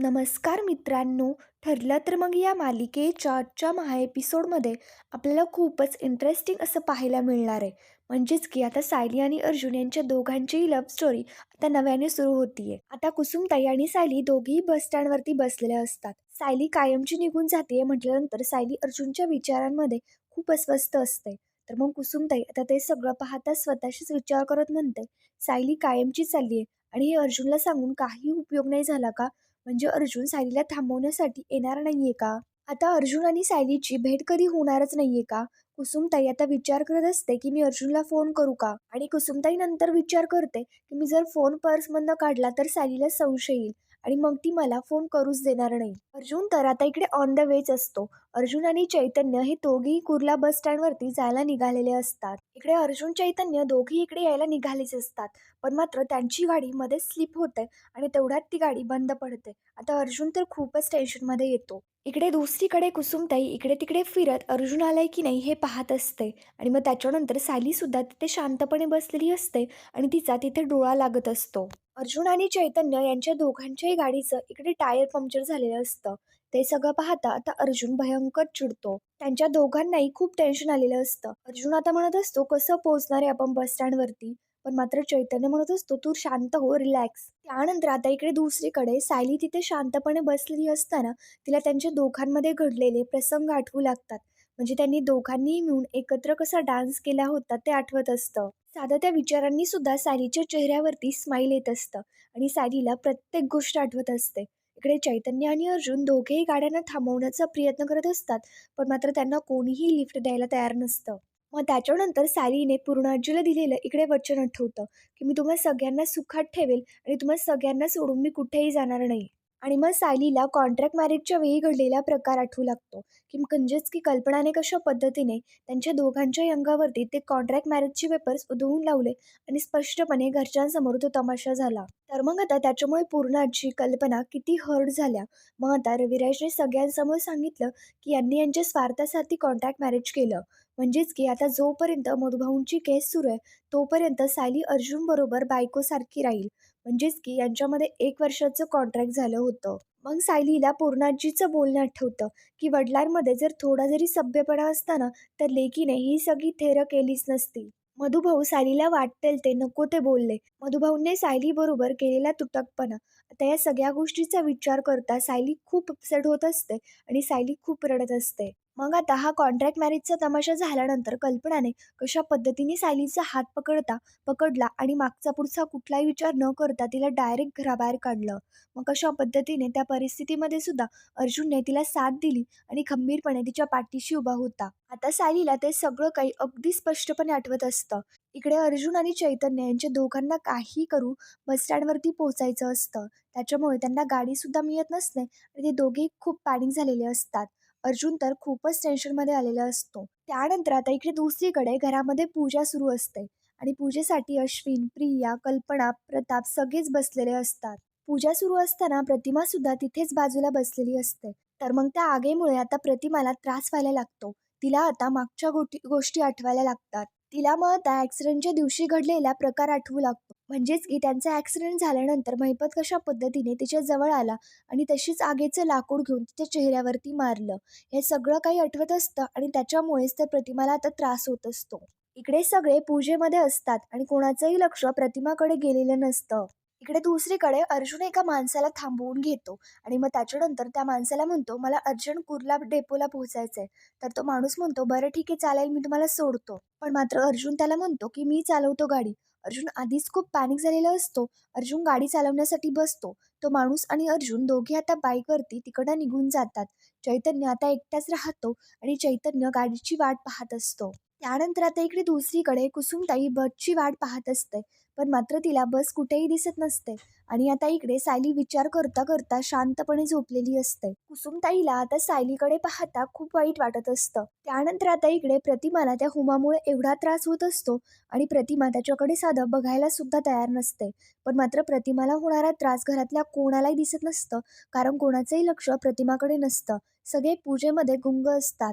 नमस्कार मित्रांनो ठरलं तर मग या मालिकेच्या आजच्या महा एपिसोडमध्ये आपल्याला खूपच इंटरेस्टिंग असं पाहायला मिळणार आहे. म्हणजेच की आता सायली आणि अर्जुन यांच्या दोघांचीही लव्ह स्टोरी आता नव्याने सुरू होतीये. आता कुसुमताई आणि सायली दोघेही बस स्टँडवरती बसलेल्या असतात. सायली कायमची निघून जाते म्हटल्यानंतर सायली अर्जुनच्या विचारांमध्ये खूप अस्वस्थ असते. तर मग कुसुमताई आता ते सगळं पाहता स्वतःशीच विचार करत म्हणते सायली कायमची चालली आहे आणि हे अर्जुनला सांगून काही उपयोग नाही झाला का? म्हणजे अर्जुन सायलीला थांबवण्यासाठी येणार नाहीये का? आता अर्जुन आणि सायलीची भेट कधी होणारच नाहीये का? कुसुमताई आता विचार करत असते की मी अर्जुनला फोन करू का? आणि कुसुमताई नंतर विचार करते की मी जर फोन पर्समधनं काढला तर सायलीला संशय येईल आणि मग ती मला फोन करूच देणार नाही. अर्जुन तर आता इकडे ऑन द वेच असतो. अर्जुन आणि चैतन्य हे दोघेही कुर्ला बस स्टँडवरती जायला निघालेले असतात. इकडे अर्जुन चैतन्य दोघेही इकडे यायला निघालेच असतात. पण मात्र त्यांची गाडी मध्ये स्लिप होते आणि तेवढ्यात ती गाडी बंद पडते. आता अर्जुन तर खूपच टेन्शनमध्ये येतो. इकडे दुसरीकडे कुसुमताई इकडे तिकडे फिरत अर्जुन आलाय की नाही हे पाहत असते. आणि मग त्याच्यानंतर सायली सुद्धा तिथे शांतपणे बसलेली असते आणि तिचा तिथे डोळा लागत असतो. अर्जुन आणि चैतन्य यांच्या दोघांच्याही गाडीचं इकडे टायर पंक्चर झालेलं असतं. ते सगळं पाहता आता अर्जुन भयंकर चिडतो. त्यांच्या दोघांनाही खूप टेन्शन आलेलं असतं. अर्जुन आता म्हणत असतो कसं पोहोचणार आहे आपण बस स्टँडवरती पण मात्र चैतन्य म्हणत असतो तू शांत हो रिलॅक्स त्यानंतर आता इकडे दुसरीकडे सायली तिथे शांतपणे बसलेली असताना तिला त्यांच्या दोघांमध्ये घडलेले प्रसंग आठवू लागतात. म्हणजे त्यांनी दोघांनीही मिळून एकत्र कसा डान्स केला होता ते आठवत असतं. साध्या त्या विचारांनी सुद्धा सायलीच्या चेहऱ्यावरती स्माईल येत असतं आणि सायलीला प्रत्येक गोष्ट आठवत असते. इकडे चैतन्य आणि अर्जुन दोघेही गाड्यांना थांबवण्याचा प्रयत्न करत असतात पण मात्र त्यांना कोणीही लिफ्ट द्यायला तयार नसतं. मग त्याच्यानंतर सायलीने पूर्णाजीला दिलेलं इकडे वचन आठवतं की मी तुम्हाला सगळ्यांना सुखात ठेवेल आणि तुम्हाला सगळ्यांना सोडून मी कुठेही जाणार नाही. आणि मग सायलीला कॉन्ट्रॅक्ट मॅरेजच्या वेळी घडलेला प्रकार आठवू लागतो. की म्हणजेच की कल्पनाने कशा पद्धतीने त्यांच्या दोघांच्या अंगावरती ते कॉन्ट्रॅक्ट मॅरेजचे पेपर्स उधळून लावले आणि स्पष्टपणे घरच्यांसमोर तो तमाशा झाला. तर मग आता त्याच्यामुळे पूर्ण कल्पना किती हर्ट झाल्या. मग आता रविराजने सगळ्यांसमोर सांगितलं की यांनी यांच्या स्वार्थासाठी कॉन्ट्रॅक्ट मॅरेज केलं. म्हणजेच की आता जोपर्यंत मधुभाऊंची केस सुरू आहे तोपर्यंत सायली अर्जुन बरोबर बायकोसारखी राहील. म्हणजेच की यांच्यामध्ये एक वर्षाचं कॉन्ट्रॅक्ट झालं होतं. मग सायलीला पूर्णाजीचं बोलणं आठवतं की वडिलांमध्ये जर थोडा जरी सभ्यपणा असताना तर लेकीने ही सगळी थेरं केलीच नसती. मधुभाऊ सायलीला वाटतेल ते नको ते बोलले. मधुभाऊने सायली बरोबर केलेला तुटकपणा. आता या सगळ्या गोष्टीचा विचार करता सायली खूप अपसेट होत असते आणि सायली खूप रडत असते. मग आता हा कॉन्ट्रॅक्ट मॅरेजचा तमाशा झाल्यानंतर कल्पनाने कशा पद्धतीने सायलीचा हात पकडता पकडला आणि मागचा पुढचा कुठलाही विचार न करता तिला डायरेक्ट घराबाहेर काढलं. मग कशा पद्धतीने त्या परिस्थितीमध्ये सुद्धा अर्जुनने तिला साथ दिली आणि खंबीरपणे तिच्या पाठीशी उभा होता. आता सायलीला ते सगळं काही अगदी स्पष्टपणे आठवत असतं. इकडे अर्जुन आणि चैतन्य यांच्या दोघांना काही करू बस स्टँडवरती पोहोचायचं असतं. त्याच्यामुळे त्यांना गाडीसुद्धा मिळत नसते आणि ते दोघेही खूप पॅनिक झालेले असतात. अर्जुन तर खूपच टेन्शनमध्ये आलेला असतो. त्यानंतर आता इकडे दुसरीकडे घरामध्ये पूजा सुरू असते. आणि पूजेसाठी अश्विन प्रिया कल्पना प्रताप सगळेच बसलेले असतात. पूजा सुरू असताना प्रतिमा सुद्धा तिथेच बाजूला बसलेली असते. तर मग त्या आगेमुळे आता प्रतिमाला त्रास व्हायला लागतो. तिला आता मागच्या गोष्टी गोष्टी आठवायला लागतात. तिला मग त्या ॲक्सिडेंटच्या दिवशी घडलेला प्रकार आठवू लागतो. म्हणजेच की त्यांचा ॲक्सिडेंट झाल्यानंतर महिपत कशा पद्धतीने तिच्या जवळ आला आणि तशीच आगीचं लाकूड घेऊन तिच्या चेहऱ्यावरती मारलं. हे सगळं काही आठवत असतं आणि त्याच्यामुळेच तर प्रतिमाला आता त्रास होत असतो. इकडे सगळे पूजेमध्ये असतात आणि कोणाचंही लक्ष प्रतिमाकडे गेलेलं नसतं. इकडे दुसरीकडे अर्जुन एका माणसाला थांबवून घेतो आणि मग त्याच्यानंतर त्या माणसाला म्हणतो मला अर्जंट कुर्ला डेपोला पोहोचायचं आहे तर तो माणूस म्हणतो बरं ठीक आहे चालेल मी तुम्हाला सोडतो. पण मात्र अर्जुन त्याला म्हणतो की मी चालवतो गाडी. अर्जुन आधीच खूप पॅनिक झालेला असतो. अर्जुन गाडी चालवण्यासाठी बसतो. तो माणूस आणि अर्जुन दोघे आता बाईकवरती तिकडं निघून जातात. चैतन्य आता एकटाच राहतो आणि चैतन्य गाडीची वाट पाहत असतो. त्यानंतर आता इकडे दुसरीकडे कुसुमताई बसची वाट पाहत असते पण मात्र तिला बस कुठेही दिसत नसते. आणि आता इकडे सायली विचार करता करता शांतपणे झोपलेली असते. कुसुमताईला आता सायलीकडे पाहता खूप वाईट वाटत असतं. त्यानंतर आता इकडे प्रतिमाला त्या हुमामुळे एवढा त्रास होत असतो आणि प्रतिमा त्याच्याकडे साधं बघायला सुद्धा तयार नसते. पण मात्र प्रतिमाला होणारा त्रास घरातल्या कोणालाही दिसत नसतं कारण कोणाचंही लक्ष प्रतिमाकडे नसतं. सगळे पूजेमध्ये गुंग असतात.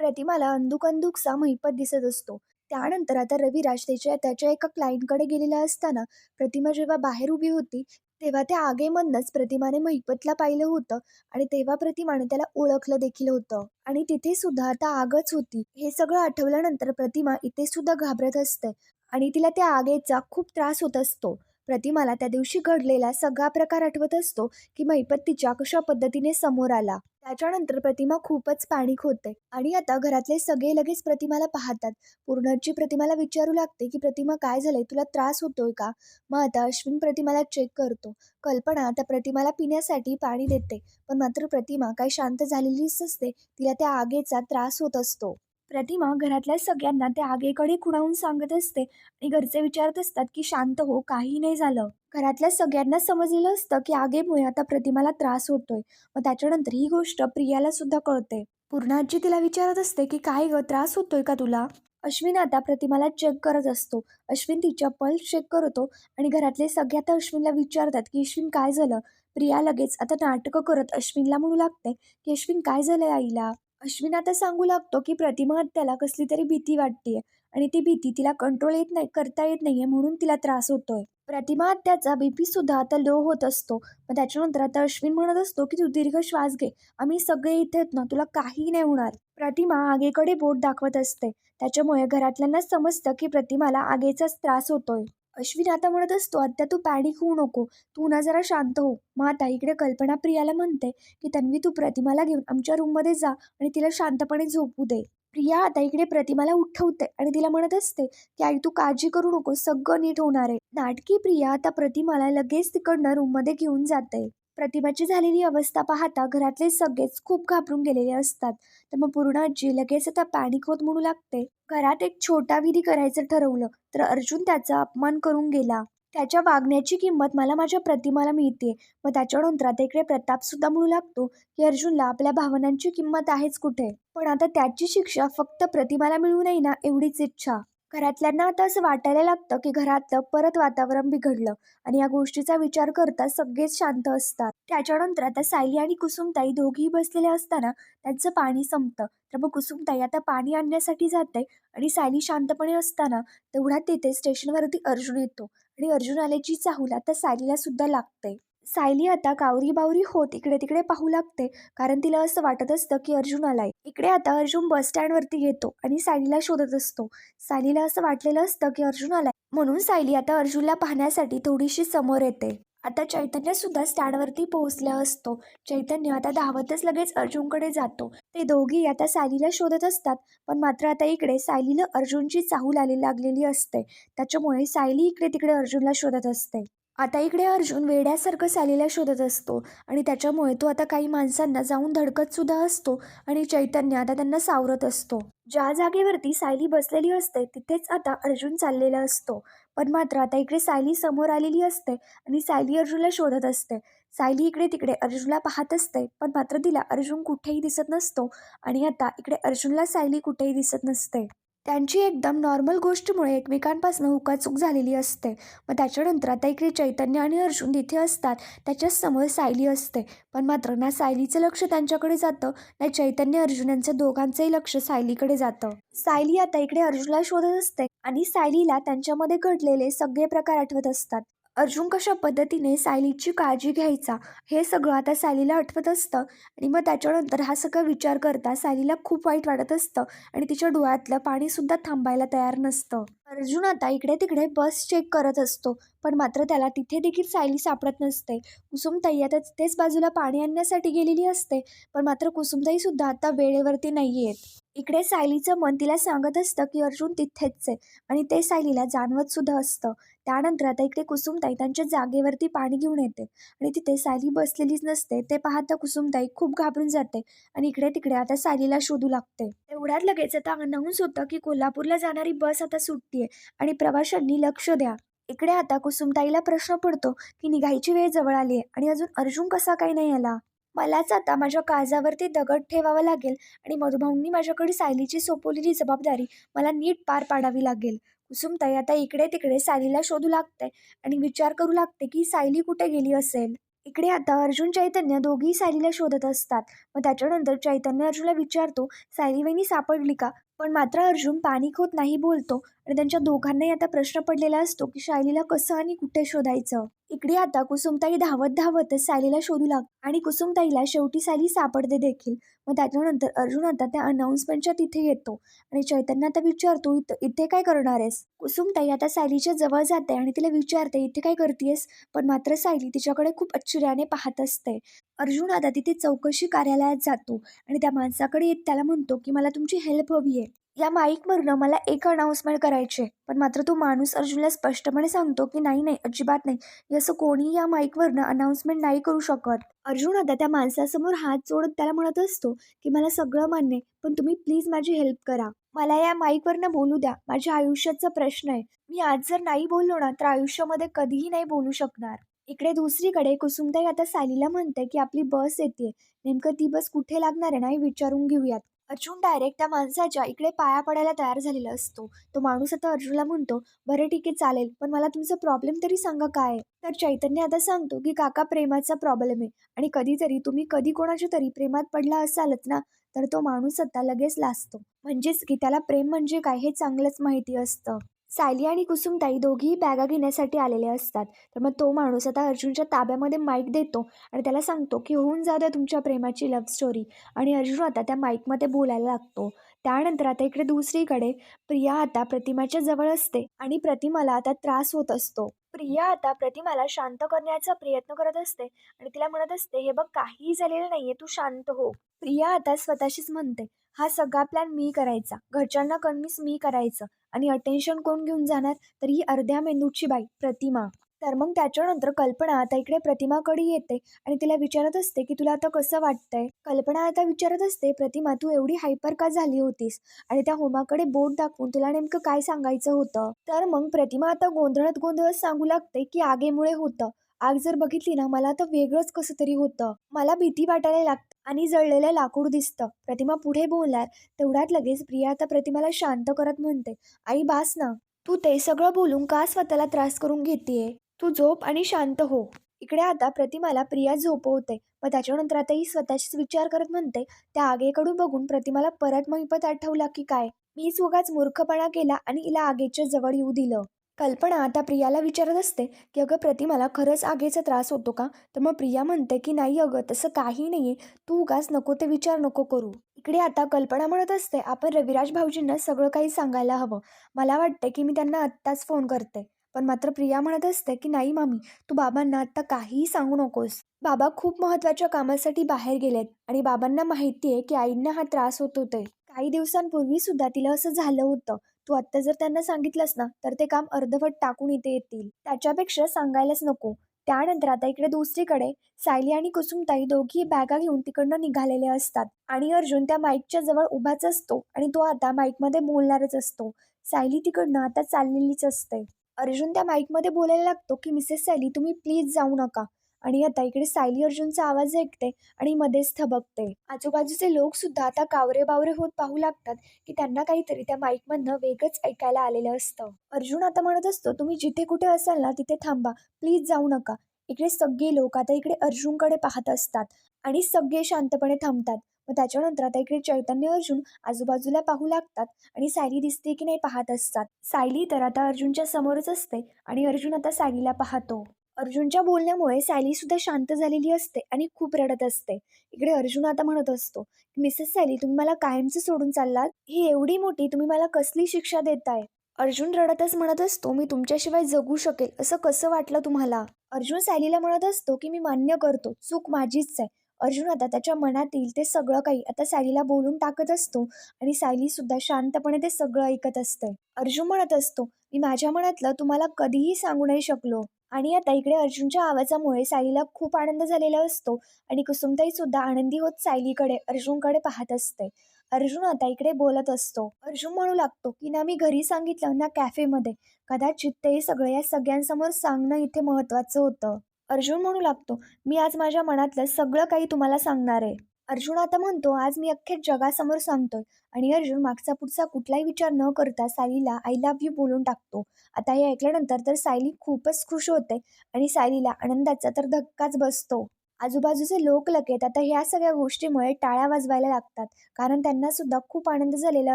प्रतिमाला अंदुकंदुकसा महिपत दिसत असतो. त्यानंतर आता रविराज त्याच्या त्याच्या एका क्लायंटकडे गेलेला असताना प्रतिमा जेव्हा बाहेर उभी होती तेव्हा त्या आगेमधनंच प्रतिमाने महिपतला पाहिलं होतं आणि तेव्हा प्रतिमाने त्याला ओळखलं देखील होतं. आणि तिथे सुद्धा आता आगच होती. हे सगळं आठवल्यानंतर प्रतिमा इथे सुद्धा घाबरत असते आणि तिला त्या आगेचा खूप त्रास होत असतो. प्रतिमाला त्या दिवशी घडलेला सगळा प्रकार आठवत असतो की महिपत तिच्या कशा पद्धतीने समोर आला. त्याच्यानंतर प्रतिमा खूपच पॅनिक होते. आणि आता घरातले सगळे लगेच प्रतिमाला पाहतात. पूर्णची प्रतिमाला विचारू लागते की प्रतिमा काय झालंय? तुला त्रास होतोय का? मग आता अश्विन प्रतिमाला चेक करतो. कल्पना त्या प्रतिमाला पिण्यासाठी पाणी देते. पण मात्र प्रतिमा काही शांत झालेलीच असते तिला त्या आगेचा त्रास होत असतो. प्रतिमा घरातल्या सगळ्यांना त्या आगेकडे खुणावून सांगत असते आणि घरचे विचारत असतात की शांत हो काही नाही झालं. घरातल्या सगळ्यांना समजलेलं असतं की आगेमुळे आता प्रतिमाला त्रास होतोय. मग त्याच्यानंतर ही गोष्ट प्रियाला सुद्धा कळते. पूर्णाजी तिला विचारत असते की काय ग त्रास होतोय का तुला? अश्विन आता प्रतिमाला चेक करत असतो. अश्विन तिच्या पल्स चेक करतो आणि घरातले सगळे आता अश्विनला विचारतात की अश्विन काय झालं? प्रिया लगेच आता नाटकं करत अश्विनला म्हणू लागते की अश्विन काय झालंय आईला? अश्विन आता सांगू लागतो की प्रतिमा त्याला कसली तरी भीती वाटते आणि ती भीती तिला कंट्रोल येत नाही करता येत नाहीये म्हणून तिला त्रास होतोय. प्रतिमा त्याचा बीपी सुद्धा आता लो होत असतो. मग त्याच्यानंतर आता अश्विन म्हणत असतो की तू दीर्घ श्वास घे. आम्ही सगळे इथे आहेत ना तुला काही नाही होणार. प्रतिमा आगेकडे बोट दाखवत असते. त्याच्यामुळे घरातल्यांना समजतं की प्रतिमाला आगेचाच त्रास होतोय. अश्विन आता म्हणत असतो आत्ता तू पॅनिक होऊ नको. तू ना जरा शांत हो मग आता इकडे कल्पना प्रियाला म्हणते की तन्वी तू प्रतिमाला घेऊन आमच्या रूममध्ये जा आणि तिला शांतपणे झोपू दे प्रिया आता इकडे प्रतिमाला उठवते आणि तिला म्हणत असते की आई तू काळजी करू नको सगळं नीट होणार आहे नाटकी प्रिया आता प्रतिमाला लगेच तिकडनं रूममध्ये घेऊन जाते. प्रतिमाची झालेली अवस्था पाहता घरातले सगळेच खूप घाबरून गेलेले असतात. तर मग पूर्ण आजी लगेच आता पॅनिक होत म्हणू लागते. घरात एक छोटा विधी करायचं ठरवलं तर अर्जुन त्याचा अपमान करून गेला. त्याच्या वागण्याची किंमत मला माझ्या प्रतिमाला मिळते मग त्याच्यानंतर आता इकडे प्रताप सुद्धा म्हणू लागतो की अर्जुनला आपल्या भावनांची किंमत आहेच कुठे? पण आता त्याची शिक्षा फक्त प्रतिमाला मिळू नये ना एवढीच इच्छा. घरातल्यांना आता असं वाटायला लागतं की घरातलं परत वातावरण बिघडलं आणि या गोष्टीचा विचार करता सगळेच शांत असतात. त्याच्यानंतर आता सायली आणि कुसुमताई दोघीही बसलेल्या असताना त्यांचं पाणी संपतं. तर मग कुसुमताई आता पाणी आणण्यासाठी जाते आणि सायली शांतपणे असताना तेवढ्यात तिथे स्टेशनवरती अर्जुन येतो. आणि अर्जुन आल्याची चाहूल आता सायलीला सुद्धा लागते. सायली आता कावरी बावरी होत इकडे तिकडे पाहू लागते. कारण तिला असं वाटत असतं की अर्जुन आलाय. इकडे आता अर्जुन बस स्टँडवरती येतो आणि सायलीला शोधत असतो. सायलीला असं वाटलेलं असतं की अर्जुन आलाय. म्हणून सायली आता अर्जुनला पाहण्यासाठी थोडीशी समोर येते. आता चैतन्य सुद्धा स्टँडवरती पोहोचला असतो. चैतन्य आता धावतच लगेच अर्जुनकडे जातो. ते दोघी आता सायलीला शोधत असतात. पण मात्र आता इकडे सायलीला अर्जुनची चाहूल आली लागलेली असते. त्याच्यामुळे सायली इकडे तिकडे अर्जुनला शोधत असते. आता इकडे अर्जुन वेड्यासारखं सायलीला शोधत असतो आणि त्याच्यामुळे तो आता काही माणसांना जाऊन धडकत सुद्धा असतो आणि चैतन्य आता त्यांना सावरत असतो. ज्या जागेवरती सायली बसलेली असते तिथेच आता अर्जुन चाललेला असतो. पण मात्र आता इकडे सायली समोर आलेली असते आणि सायली अर्जुनला शोधत असते. सायली इकडे तिकडे अर्जुनला पाहत असते पण मात्र तिला अर्जुन कुठेही दिसत नसतो आणि आता इकडे अर्जुनला सायली कुठेही दिसत नसते. त्यांची एकदम नॉर्मल गोष्टीमुळे एकमेकांपासून हुकाचूक झालेली असते. मग त्याच्यानंतर आता इकडे चैतन्य आणि अर्जुन तिथे असतात त्याच्यासमोर सायली असते. पण मात्र ना सायलीचं लक्ष त्यांच्याकडे जातं ना चैतन्य अर्जुन यांचं दोघांचंही लक्ष सायलीकडे जातं. सायली आता इकडे अर्जुनला शोधत असते आणि सायलीला त्यांच्यामध्ये घडलेले सगळे प्रकार आठवत असतात. अर्जुन कशा पद्धतीने सायलीची काळजी घ्यायचा हे सगळं आता सायलीला आठवत असतं. आणि मग त्याच्यानंतर हा सगळा विचार करता सायलीला खूप वाईट वाटत असतं आणि तिच्या डोळ्यातलं पाणीसुद्धा थांबायला तयार नसतं. अर्जुन आता इकडे तिकडे बस चेक करत असतो पण मात्र त्याला तिथे देखील सायली सापडत नसते. कुसुमताई आता तिथेच बाजूला पाणी आणण्यासाठी गेलेली असते पण मात्र कुसुमताईसुद्धा आता वेळेवरती नाही आहेत इकडे सायलीचं मन तिला सांगत असतं की अर्जुन तिथेच आहे आणि ते सायलीला जाणवत सुद्धा असतं. त्यानंतर आता इकडे कुसुमताई त्यांच्या जागेवरती पाणी घेऊन येते आणि तिथे सायली बसलेलीच नसते. ते पाहता कुसुमताई खूप घाबरून जाते आणि इकडे तिकडे आता सायलीला शोधू लागते. तेवढ्यात लगेच आता अनाऊन्स होतं की कोल्हापूरला जाणारी बस आता सुटतीये आणि प्रवाशांनी लक्ष द्या. इकडे आता कुसुमताईला प्रश्न पडतो की निघायची वेळ जवळ आली आहे आणि अजून अर्जुन कसा काही नाही आला? मलाच आता माझ्या काळजावरती दगड ठेवावा लागेल आणि मधुभाऊंनी माझ्याकडे सायलीची सोपवलेली जबाबदारी मला नीट पार पाडावी लागेल. कुसुमताई आता इकडे तिकडे सायलीला शोधू लागते आणि विचार करू लागते की सायली कुठे गेली असेल? इकडे आता अर्जुन चैतन्य दोघीही सायलीला शोधत असतात. मग त्याच्यानंतर चैतन्य अर्जुनला विचारतो सायली वहिनी सापडली का? पण मात्र अर्जुन पाणीक होत नाही बोलतो आणि त्यांच्या दोघांनाही आता प्रश्न पडलेला असतो की सायलीला कसं आणि कुठे शोधायचं? इकडे आता कुसुमताई धावत धावतच सायलीला शोधू लाग आणि कुसुमताईला शेवटी सायली सापडते देखील. मग त्याच्यानंतर अर्जुन आता त्या अनाऊन्समेंटच्या तिथे येतो. आणि चैतन्य आता विचारतो इथं इथे काय करणार आहेस? कुसुमताई आता सायलीच्या जवळ जाते आणि तिला विचारते इथे काय करतेस पण मात्र सायली तिच्याकडे खूप आश्चर्याने पाहत असते. अर्जुन आता तिथे चौकशी कार्यालयात जातो आणि त्या माणसाकडे येत त्याला म्हणतो की मला तुमची हेल्प हवी आहे या माईकवरनं मला एक अनाऊन्समेंट करायचे पण मात्र तो माणूस अर्जुनला स्पष्टपणे सांगतो की नाही नाही अजिबात नाही. असं कोणीही या माईकवरनं अनाऊन्समेंट नाही करू शकत. अर्जुन आता त्या माणसासमोर हात जोडत त्याला म्हणत असतो की मला सगळं मान्य पण तुम्ही प्लीज माझी हेल्प करा. मला या माईकवरनं बोलू द्या. माझ्या आयुष्याचा प्रश्न आहे. मी आज जर नाही बोललो ना तर आयुष्यामध्ये कधीही नाही बोलू शकणार. इकडे दुसरीकडे कुसुमताई आता सालीला म्हणते की आपली बस येते नेमकं ती बस कुठे लागणार आहे ना हे विचारून घेऊयात. अर्जुन डायरेक्ट त्या माणसाच्या इकडे पाया पडायला तयार झालेला असतो. तो माणूस आता अर्जुनला म्हणतो बरं ठीक आहे चालेल पण मला तुमचा प्रॉब्लेम तरी सांगा काय तर चैतन्य आता सांगतो की काका प्रेमाचा प्रॉब्लेम आहे आणि कधीतरी तुम्ही कधी कोणाच्या तरी प्रेमात पडला असालच ना तर तो माणूस आता लगेच लाजतो. म्हणजेच की त्याला प्रेम म्हणजे काय हे चांगलंच माहिती असतं. सायली आणि कुसुमताई दोघीही बॅगा घेण्यासाठी आलेले असतात. तर मग तो माणूस आता अर्जुनच्या ताब्यामध्ये माईक देतो आणि त्याला सांगतो की होऊन जाऊ द्या तुमच्या प्रेमाची लव्ह स्टोरी आणि अर्जुन आता त्या माईकमध्ये बोलायला लागतो. त्यानंतर आता इकडे दुसरीकडे प्रिया आता प्रतिमाच्या जवळ असते आणि प्रतिमाला आता त्रास होत असतो. प्रिया आता प्रतिमाला शांत करण्याचा प्रयत्न करत असते आणि तिला म्हणत असते हे बघ काहीही झालेलं नाहीये तू शांत हो. प्रिया आता स्वतःशीच म्हणते हा सगळा प्लॅन मी करायचा. घरच्यांना कन्व्हिन्स मी करायचं. आणि अटेन्शन कोण घेऊन जाणार? तर ही अर्ध्या मेंदूची बाई प्रतिमा. तर मग त्याच्यानंतर कल्पना आता इकडे प्रतिमाकडे येते आणि तिला विचारत असते की तुला आता कसं वाटतंय? कल्पना आता विचारत असते प्रतिमा तू एवढी हायपर का झाली होतीस? आणि त्या होमाकडे बोट दाखवून तुला नेमकं काय सांगायचं होतं? तर मग प्रतिमा आता गोंधळत गोंधळत सांगू लागते की आगेमुळे होतं. आग जर बघितली ना मला तर वेगळंच कसं तरी होतं. मला भीती वाटायला लागतं. आणि जळलेलं लाकूड दिसतं. प्रतिमा पुढे बोलणार तेवढ्यात लगेच प्रिया आता प्रतिमाला शांत करत म्हणते आई बास ना. तू ते सगळं बोलून का स्वतःला त्रास करून घेतेय? तू झोप आणि शांत हो. इकडे आता प्रतिमाला प्रिया झोपवते. मग त्याच्यानंतर आता ही स्वतःशीच विचार करत म्हणते त्या आगेकडून बघून प्रतिमाला परत महिपत आठवला की काय? मीच उगाच मूर्खपणा केला आणि हिला आगेच्या जवळ येऊ दिलं. कल्पना आता प्रियाला विचारत असते की अगं प्रतिमाला खरंच आगीचा त्रास होतो का? तर मग प्रिया म्हणते की नाही अगं तसं काही नाही आहे तू उगाच नको ते विचार नको करू. इकडे आता कल्पना म्हणत असते आपण रविराज भाऊजींना सगळं काही सांगायला हवं. मला वाटतं की मी त्यांना आत्ताच फोन करते. पण मात्र प्रिया म्हणत असते की नाही मामी तू बाबांना आत्ता काहीही सांगू नकोस. बाबा खूप महत्त्वाच्या कामासाठी बाहेर गेलेत आणि बाबांना माहिती आहे की आईंना हा त्रास होत होते काही दिवसांपूर्वी सुद्धा तिला असं झालं होतं. तू आत्ता जर त्यांना सांगितलंस ना तर ते काम अर्धवट टाकून इथे येतील. त्याच्यापेक्षा सांगायलाच नको. त्यानंतर आता इकडे दुसरीकडे सायली आणि कुसुमताई दोघी बॅगा घेऊन तिकडनं निघालेले असतात. आणि अर्जुन त्या माईकच्या जवळ उभाच असतो आणि तो आता माईकमध्ये बोलणारच असतो. सायली तिकडनं आता चाललेलीच असते. अर्जुन त्या माईकमध्ये बोलायला लागतो की मिसेस सायली तुम्ही प्लीज जाऊ नका. आणि आता इकडे सायली अर्जुनचा आवाज ऐकते आणि मध्येच थबकते. आजूबाजूचे लोक सुद्धा आता कावरे बावरे होत पाहू लागतात की त्यांना काहीतरी त्या माईकमधनं वेगच ऐकायला आलेलं असतं. अर्जुन आता म्हणत असतो तुम्ही जिथे कुठे असाल ना तिथे थांबा. प्लीज जाऊ नका. इकडे सगळे लोक आता इकडे अर्जुनकडे पाहत असतात आणि सगळे शांतपणे थांबतात. मग त्याच्यानंतर आता इकडे चैतन्य अर्जुन आजूबाजूला पाहू लागतात आणि सायली दिसते की नाही पाहत असतात. सायली तर आता अर्जुनच्या समोरच असते आणि अर्जुन आता सायलीला पाहतो. अर्जुनच्या बोलण्यामुळे सॅलीसुद्धा शांत झालेली असते आणि खूप रडत असते. इकडे अर्जुन आता म्हणत असतो मिसेस सॅली तुम्ही मला कायमचं सोडून चाललात? ही एवढी मोठी तुम्ही मला कसली शिक्षा देताय? अर्जुन रडतच म्हणत असतो मी तुमच्याशिवाय जगू शकेल असं कसं वाटलं तुम्हाला? अर्जुन सॅलीला म्हणत असतो की मी मान्य करतो चूक माझीच आहे. अर्जुन आता त्याच्या मनातील ते सगळं काही आता सायलीला बोलून टाकत असतो आणि सायली सुद्धा शांतपणे ते सगळं ऐकत असते अर्जुन म्हणत असतो मी माझ्या मनातलं तुम्हाला कधीही सांगू नाही शकलो. आणि आता इकडे अर्जुनच्या आवाजामुळे सायलीला खूप आनंद झालेला असतो आणि कुसुमताई सुद्धा आनंदी होत सायलीकडे अर्जुनकडे पाहत असते. अर्जुन आता इकडे बोलत असतो. अर्जुन म्हणू लागतो की ना मी घरी सांगितलं ना कॅफेमध्ये. कदाचित ते सगळं या सगळ्यांसमोर सांगणं इथे महत्त्वाचं होतं. अर्जुन म्हणू लागतो मी आज माझ्या मनातलं सगळं काही तुम्हाला सांगणार आहे. अर्जुन आता म्हणतो आज मी अख्ख्या जगासमोर सांगतोय. आणि अर्जुन मागचा पुढचा कुठलाही विचार न करता सायलीला आय लव्ह यू बोलून टाकतो. आता हे ऐकल्यानंतर तर सायली खूपच खुश होते आणि सायलीला आनंदाचा तर धक्काच बसतो. आजूबाजूचे लोक लगेच आता ह्या सगळ्या गोष्टीमुळे टाळ्या वाजवायला लागतात कारण त्यांना सुद्धा खूप आनंद झालेला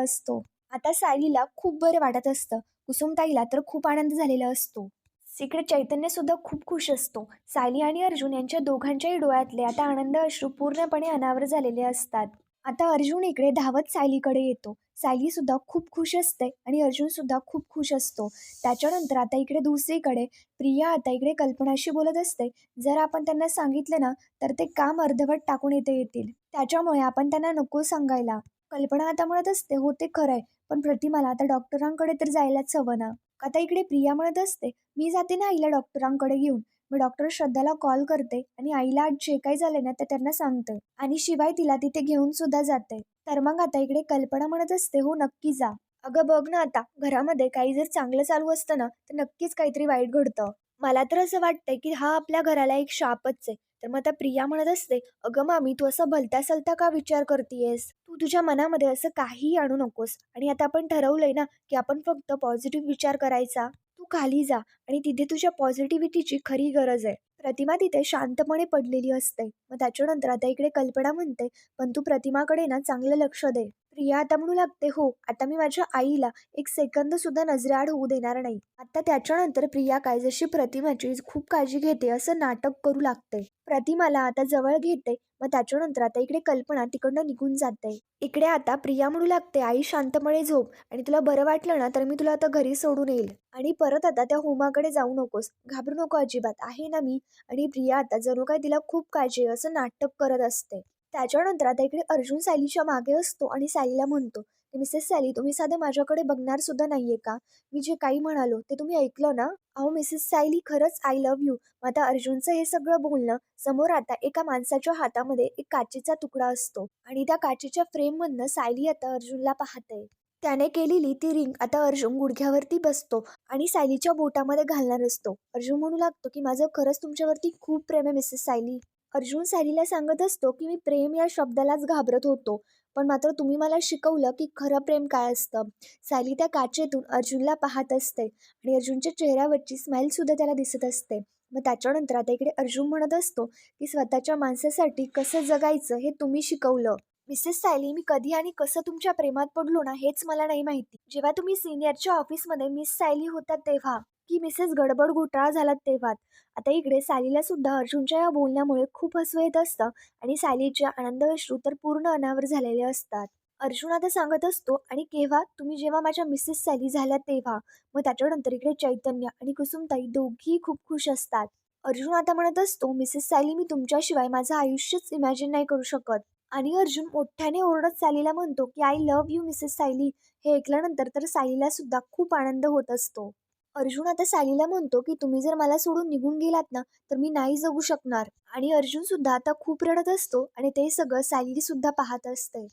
असतो. आता सायलीला खूप बरं वाटत असतं. कुसुमताईला तर खूप आनंद झालेला असतो. इकडे चैतन्य सुद्धा खूप खुश असतो. सायली आणि अर्जुन यांच्या दोघांच्याही डोळ्यातले आता आनंद अश्रू पूर्णपणे अनावर झालेले असतात. आता अर्जुन इकडे धावत सायलीकडे येतो. सायली सुद्धा खूप खुश असते आणि अर्जुन सुद्धा खूप खुश असतो. त्याच्यानंतर आता इकडे दुसरीकडे प्रिया आता इकडे कल्पनाशी बोलत असते. जर आपण त्यांना सांगितलं ना तर ते काम अर्धवट टाकून येते येतील. त्याच्यामुळे आपण त्यांना नको सांगायला. कल्पना आता म्हणत असते हो ते खरं आहे पण प्रतिमाला आता डॉक्टरांकडे तर जायलाच हवं ना. आता इकडे प्रिया म्हणत असते मी जाते ना आईला डॉक्टरांकडे घेऊन. मी डॉक्टर श्रद्धाला कॉल करते आणि आईला आज जे काही झाले ना ते त्यांना सांगते. आणि शिवाय तिला तिथे घेऊन सुद्धा जाते. तर मग आता इकडे कल्पना म्हणत असते हो नक्की जा. अगं बघ ना आता घरामध्ये काही जर चांगलं चालू असतं ना तर नक्कीच काहीतरी वाईट घडतं. मला तर असं वाटतंय की हा आपल्या घराला एक शापच आहे. तर मग आता प्रिया म्हणत असते अगं मामी तू असं भलता सलता का विचार करतेयस? तू तुझ्या मनामध्ये असं काहीही आणू नकोस. आणि आता आपण ठरवलंय ना की आपण फक्त पॉझिटिव्ह विचार करायचा. तू खाली जा आणि तिथे तुझ्या पॉझिटिव्हिटीची खरी गरज आहे. प्रतिमा तिथे शांतपणे पडलेली असते. मग त्याच्यानंतर आता इकडे कल्पना म्हणते पण तू प्रतिमाकडे ना चांगलं लक्ष दे. प्रिया आता म्हणू लागते हो आता मी माझ्या आईला एक सेकंद सुद्धा नजरेआड होऊ देणार नाही. आता त्याच्यानंतर प्रिया काय जशी प्रतिमाची खूप काळजी घेते असं नाटक करू लागते. प्रतिमाला आता जवळ घेते मग त्याच्यानंतर आता इकडे कल्पना तिकडनं निघून जाते. इकडे आता प्रिया म्हणू लागते आई शांतपणे झोप आणि तुला बरं वाटलं ना तर मी तुला आता घरी सोडून येईल. आणि परत आता त्या होमाकडे जाऊ नकोस. घाबरू नको अजिबात आहे ना मी आणि प्रिया आता जणू काय तिला खूप काळजी असं नाटक करत असते. त्याच्यानंतर आता इकडे अर्जुन सायलीच्या मागे असतो आणि सायलीला म्हणतो की मिसेस सायली तुम्ही साधं माझ्याकडे बघणार सुद्धा नाहीये का? मी जे काही म्हणालो ते तुम्ही ऐकलं ना? अहो मिसेस सायली खरंच आय लव्ह यू आता अर्जुनचं हे सगळं बोलणं समोर आता एका माणसाच्या हातामध्ये एक काचेचा तुकडा असतो आणि त्या काचेच्या फ्रेममधनं सायली आता अर्जुनला पाहते त्याने केलेली ती रिंग आता अर्जुन गुडघ्यावरती बसतो आणि सायलीच्या बोटामध्ये घालणार असतो. अर्जुन म्हणू लागतो की माझं खरंच तुमच्यावरती खूप प्रेम आहे मिसेस सायली अर्जुन सायलीला सांगत असतो की मी प्रेम या शब्दालाच घाबरत होतो. पण मात्र तुम्ही मला शिकवलं की खरं प्रेम काय असतं. सायली त्या काचेतून अर्जुनला पाहत असते आणि अर्जुनच्या चेहऱ्यावरची स्माईलसुद्धा त्याला दिसत असते. मग त्याच्यानंतर आता इकडे अर्जुन म्हणत असतो की स्वतःच्या माणसासाठी कसं जगायचं हे तुम्ही शिकवलं. मिसेस सायली मी कधी आणि कसं तुमच्या प्रेमात पडलो ना हेच मला नाही माहिती. जेव्हा तुम्ही सिनियरच्या ऑफिसमध्ये मिस सायली होता तेव्हा की मिसेस गडबड घोटाळा झाला तेव्हा आता इकडे सालीला सुद्धा अर्जुनच्या या बोलण्यामुळे खूप हसू येत असतं आणि सालीचे आनंद अश्रू तर पूर्ण अनावर झालेले असतात. अर्जुन आता सांगत असतो आणि केव्हा? तुम्ही जेव्हा माझ्या मिसेस सॅली झाल्या तेव्हा. मग त्याच्यानंतर इकडे चैतन्य आणि कुसुमताई दोघीही खूप खुश असतात. अर्जुन आता म्हणत असतो मिसेस सायली मी तुमच्याशिवाय माझं आयुष्यच इमॅजिन नाही करू शकत. आणि अर्जुन मोठ्याने ओरडत सालीला म्हणतो की I love you Mrs Sayali हे ऐकल्यानंतर तर सायलीला सुद्धा खूप आनंद होत असतो. अर्जुन आता सायलीला म्हणतो की तुम्ही जर मला सोडून निघून गेलात ना तर मी नाही जगू शकणार. आणि अर्जुन सुद्धा आता खूप रडत असतो आणि ते सगळं सायली सुद्धा पाहत असते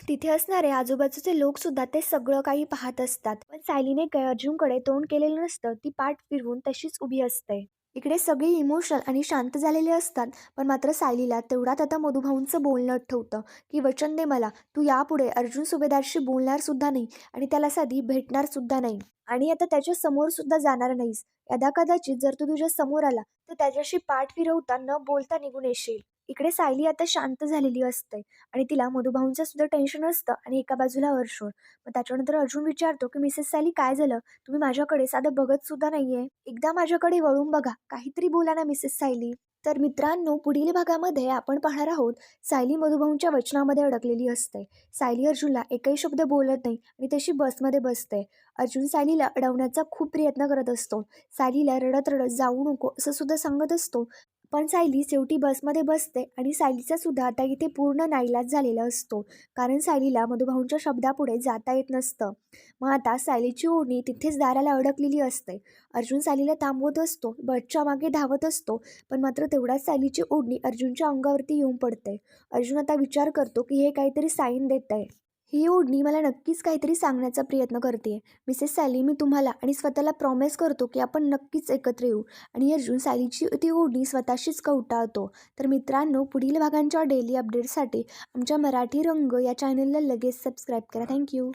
तिथे असणारे आजूबाजूचे लोक सुद्धा ते सगळं काही पाहत असतात. पण सायलीने काय अर्जुनकडे तोंड केलेलं नसतं ती पाठ फिरवून तशीच उभी असते. इकडे सगळे इमोशनल आणि शांत झालेले असतात पण मात्र सायलीला तेवढ्यात आता मधुभाऊंचं बोलणं ठेवतं की वचन दे मला तू यापुढे अर्जुन सुभेदारशी बोलणार सुद्धा नाही आणि त्याला साधी भेटणार सुद्धा नाही. आणि आता त्याच्यासमोर सुद्धा जाणार नाहीस. यदा कदाचित जर तू तुझ्या समोर आला तर त्याच्याशी पाठ फिरवता न बोलता निघून येशील. इकडे सायली आता शांत झालेली असते आणि तिला मधुभाऊंचं सुद्धा टेन्शन असतं आणि एका बाजूला अर्जुन मग त्याच्यानंतर अर्जुन विचारतो की मिसेस सायली काय झालं? तुम्ही माझ्याकडे साधं बघत सुद्धा नाहीये. एकदा माझ्याकडे वळून बघा. काहीतरी बोला ना मिसेस सायली. तर मित्रांनो पुढील भागामध्ये आपण पाहणार आहोत सायली मधुभाऊंच्या वचनामध्ये अडकलेली असते. सायली अर्जुनला एकही शब्द बोलत नाही आणि तशी बसमध्ये बसते. अर्जुन सायलीला अडवण्याचा खूप प्रयत्न करत असतो. सायलीला रडत रडत जाऊ नको असं सुद्धा सांगत असतो. पण सायली शेवटी बसमध्ये बसते आणि सायलीचा सुद्धा आता इथे पूर्ण नाईलाज झालेला असतो. कारण सायलीला मधुभाऊंच्या शब्दापुढे जाता येत नसतं. मग आता सायलीची ओढणी तिथेच दाराला अडकलेली असते. अर्जुन सायलीला थांबवत असतो बसच्या मागे धावत असतो पण मात्र तेवढ्याच सायलीची ओढणी अर्जुनच्या अंगावरती येऊन पडते. अर्जुन आता विचार करतो की हे काहीतरी साईन देत आहे ही ओढणी मला नक्कीच काहीतरी सांगण्याचा प्रयत्न करते मिसेस सॅली मी तुम्हाला आणि स्वतःला प्रॉमिस करतो की आपण नक्कीच एकत्र येऊ. आणि अर्जुन सॅलीची ती ओढणी स्वतःशीच कवटाळतो. तर मित्रांनो पुढील भागांच्या डेली अपडेटसाठी आमच्या मराठी रंग या चॅनलला लगेच सबस्क्राईब करा. थँक्यू